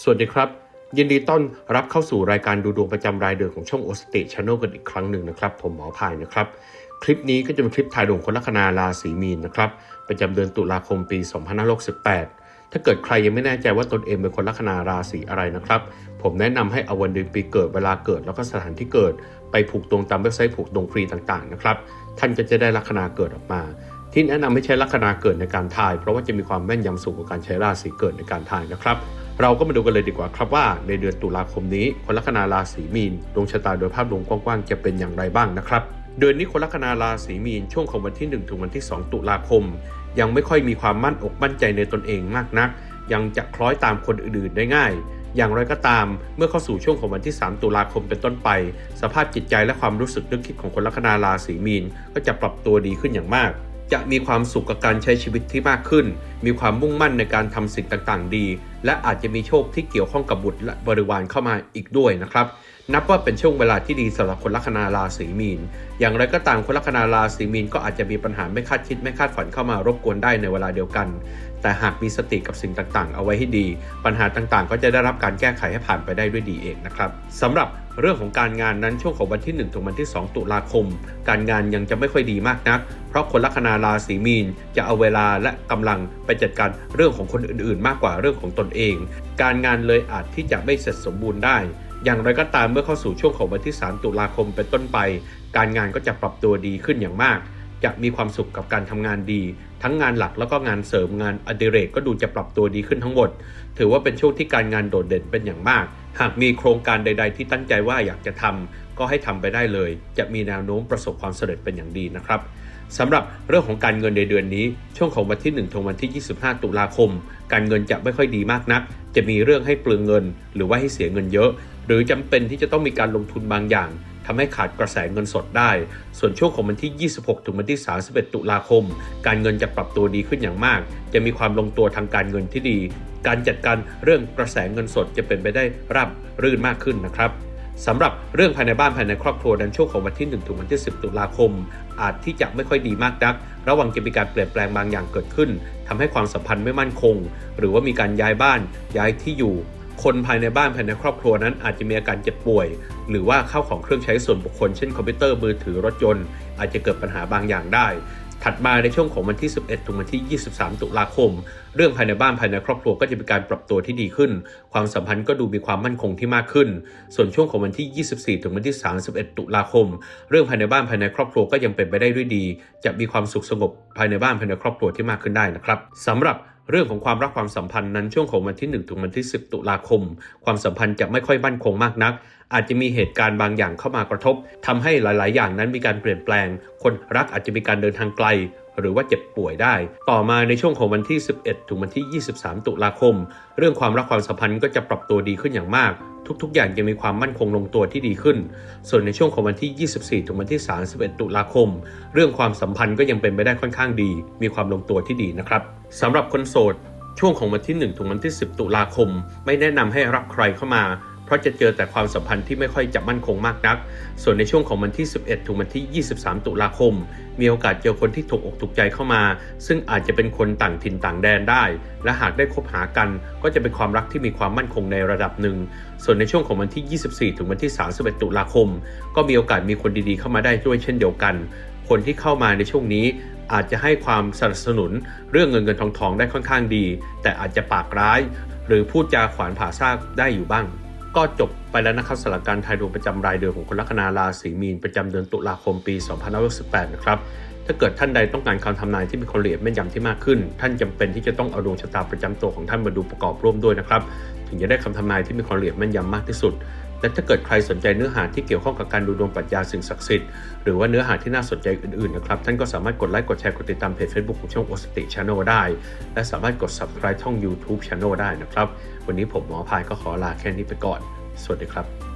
สวัสดีครับ ยินดีต้อนรับเข้าสู่รายการดูดวงประจำรายเดือนของช่องโอสติช n น e l กันอีกครั้งหนึ่งนะครับ ผมหมอพายนะครับ คลิปนี้ก็จะเป็นคลิปทายดวงคนลัคนาราศีมีนนะครับประจำเดือนตุลาคมปี 2568 ถ้าเกิดใครยังไม่แน่ใจว่าตนเองเป็นคนลัคนาราศีอะไรนะครับ ผมแนะนำให้เอาวันเดือนปีเกิดเวลาเกิดแล้วก็สถานที่เกิด ไปผูกดวงตามเว็บไซต์ผูกดวงฟรีต่างๆนะครับท่านก็จะได้ลัคนาเกิดออกมาที่แนะนำให้ใช้ลัคนาเกิดในการทาย เพราะว่าจะมีความแม่นยำสูงกว่าการใช้ราศีเกิดในการทายนะครับ เราก็มาดูกันเลยดีกว่าครับว่าในเดือนตุลาคมนี้คนลัคนาราศีมีนดวงชะตาโดยภาพรวมกว้างๆจะเป็นอย่างไรบ้างนะครับเดือนนี้คนลัคนาราศีมีนช่วงของวันที่ 1 ถึงวันที่ 2 ตุลาคม ยังไม่ค่อยมีความมั่นอกมั่นใจในตนเองมากนัก ยังจะคล้อยตามคนอื่นๆได้ง่าย อย่างไรก็ตาม เมื่อเข้าสู่ช่วงของวันที่ 3 ตุลาคมเป็นต้นไป สภาพจิตใจและความรู้สึกนึกคิดของคนลัคนาราศีมีนก็จะปรับตัวดีขึ้นอย่างมาก จะมีความสุขกับการใช้ชีวิตที่มากขึ้น มีความมุ่งมั่นในการทำสิ่งต่างๆ ดี และอาจจะมีโชคที่เกี่ยวข้องกับบุตรและบริวารเข้ามาอีกด้วยนะครับ นับว่าเป็นช่วงเวลาที่ดีสำหรับคนลัคนาราศีมีน อย่างไรก็ตามคนลัคนาราศีมีนก็อาจจะมีปัญหาไม่คาดคิดไม่คาดฝันเข้ามารบกวนได้ในเวลาเดียวกัน แต่หากมีสติกับสิ่งต่างๆ เอาไว้ให้ดี ปัญหาต่างๆ ก็จะได้รับการแก้ไขให้ผ่านไปได้ด้วยดีเองนะครับสำหรับเรื่องของการงานนั้นช่วงของวันที่ 1 ถึงวันที่ 2 ตุลาคม การงานยังจะไม่ค่อยดีมากนัก เพราะคนลัคนาราศีมีน จะเอาเวลาและกำลังไปจัดการเรื่องของคนอื่นๆ มากกว่าเรื่องของตนเอง การงานเลยอาจที่จะไม่เสร็จสมบูรณ์ได้ อย่างไรก็ตามเมื่อเข้าสู่ช่วงของวันที่ 3 ตุลาคมเป็นต้นไป การงานก็จะปรับตัวดีขึ้นอย่างมาก จะมีความสุขกับการทำงานดี ทั้งงานหลักแล้วก็งานเสริมงานอดิเรกก็ดูจะปรับตัวดีขึ้นทั้งหมด ถือว่าเป็นช่วงที่การงานโดดเด่นเป็นอย่างมาก หากมีโครงการใด ๆ ที่ตั้งใจว่าอยากจะทำ ก็ให้ทำไปได้เลย จะมีแนวโน้มประสบความสำเร็จเป็นอย่างดีนะครับสำหรับเรื่องของการเงินในเดือนนี้ ช่วงของวันที่ 1 ถึงวันที่ 25 ตุลาคม การเงินจะไม่ค่อยดีมากนัก จะมีเรื่องให้เปลืองเงิน หรือว่าให้เสียเงินเยอะ หรือจำเป็นที่จะต้องมีการลงทุนบางอย่างทำให้ขาดกระแสเงินสดได้ ส่วนช่วงของวันที่ 26 ถึงวันที่ 31 ตุลาคม การเงินจะปรับตัวดีขึ้นอย่างมาก จะมีความลงตัวทางการเงินที่ดี การจัดการเรื่องกระแสเงินสดจะเป็นไปได้ราบรื่นมากขึ้นนะครับ สำหรับเรื่องภายในบ้านภายในครอบครัวนั้นช่วงของวันที่ 1 ถึงวันที่ 10 ตุลาคม อาจที่จะไม่ค่อยดีมากนัก ระวังจะมีการเปลี่ยนแปลงบางอย่างเกิดขึ้นทำให้ความสัมพันธ์ไม่มั่นคง หรือว่ามีการย้ายบ้านย้ายที่อยู่ คนภายในบ้านภายในครอบครัวนั้นอาจจะมีอาการเจ็บป่วย หรือว่าเข้าของเครื่องใช้ส่วนบุคคลเช่นคอมพิวเตอร์มือถือรถยนต์ อาจจะเกิดปัญหาบางอย่างได้ ถัดมาในช่วงของวันที่ 11 ถึงวันที่ 23 ตุลาคม เรื่องภายในบ้านภายในครอบครัวก็จะเป็นการปรับตัวที่ดีขึ้น ความสัมพันธ์ก็ดูมีความมั่นคงที่มากขึ้น ส่วนช่วงของวันที่ 24 ถึงวันที่ 31 ตุลาคม เรื่องภายในบ้านภายในครอบครัวก็ยังเป็นไปได้ด้วยดี จะมีความสุขสงบภายในบ้านภายในครอบครัวที่มากขึ้นได้นะครับสำหรับ เรื่องของความรักความสัมพันธ์นั้นช่วงของวันที่ 1 ถึงวันที่ 10 ตุลาคม ความสัมพันธ์จะไม่ค่อยมั่นคงมากนัก อาจจะมีเหตุการณ์บางอย่างเข้ามากระทบทำให้หลาย ๆ อย่างนั้นมีการเปลี่ยนแปลง คนรักอาจจะมีการเดินทางไกล หรือว่าเจ็บป่วยได้ ต่อมาในช่วงของวันที่ 11 ถึงวันที่ 23 ตุลาคม เรื่องความรักความสัมพันธ์ก็จะปรับตัวดีขึ้นอย่างมาก ทุกๆ อย่างจะมีความมั่นคงลงตัวที่ดีขึ้น ส่วนในช่วงของวันที่ 24 ถึงวันที่ 31 ตุลาคม เรื่องความสัมพันธ์ก็ยังเป็นไปได้ค่อนข้างดี มีความลงตัวที่ดีนะครับสำหรับคนโสดช่วงของวันที่ 1 ถึงวันที่ 10 ตุลาคม ไม่แนะนำให้รับใครเข้ามา ราะจะเจอแต่ความสัมพันธ์ที่ไม่ค่อยจะมั่นคงมากนัก ส่วนในช่วงของวันที่ 11 ถึงวันที่ 23 ตุลาคม มีโอกาสเจอคนที่ถูกอกถูกใจเข้ามา ซึ่งอาจจะเป็นคนต่างถิ่นต่างแดนได้ และหากได้คบหากัน ก็จะเป็นความรักที่มีความมั่นคงในระดับหนึ่ง ส่วนในช่วงของวันที่ 24 ถึงวันที่ 31 ตุลาคม ก็มีโอกาสมีคนดีๆ เข้ามาได้ด้วยเช่นเดียวกัน คนที่เข้ามาในช่วงนี้อาจจะให้ความสนับสนุนเรื่องเงินเงินทองทองได้ค่อนข้างดี แต่อาจจะปากร้าย หรือพูดจาขวานผ่าซากได้อยู่บ้าง ก็จบไปแล้วนะครับสำหรับการทายดวงประจำรายเดือนของคนลัคนาราศีมีนประจำเดือนตุลาคมปี 2568 นะครับ ถ้าเกิดท่านใดต้องการคำทำนายที่มีความละเอียดแม่นยำที่มากขึ้น ท่านจำเป็นที่จะต้องเอาดวงชะตาประจำตัวของท่านมาดูประกอบร่วมด้วยนะครับ ถึงจะได้คำทำนายที่มีความละเอียดแม่นยำมากที่สุด และถ้าเกิดใครสนใจเนื้อหาที่เกี่ยวข้องกับการดูดวงปรัชญาสิ่งศักดิ์สิทธิ์หรือว่าเนื้อหาที่น่าสนใจอื่นๆนะครับท่านก็สามารถกดไลค์กดแชร์กดติดตามเพจ Facebook ของช่องโอสติชาแนลได้ และสามารถกด subscribe ช่อง YouTube Channel ได้นะครับ วันนี้ผมหมอพายก็ขอลาแค่นี้ไปก่อน สวัสดีครับ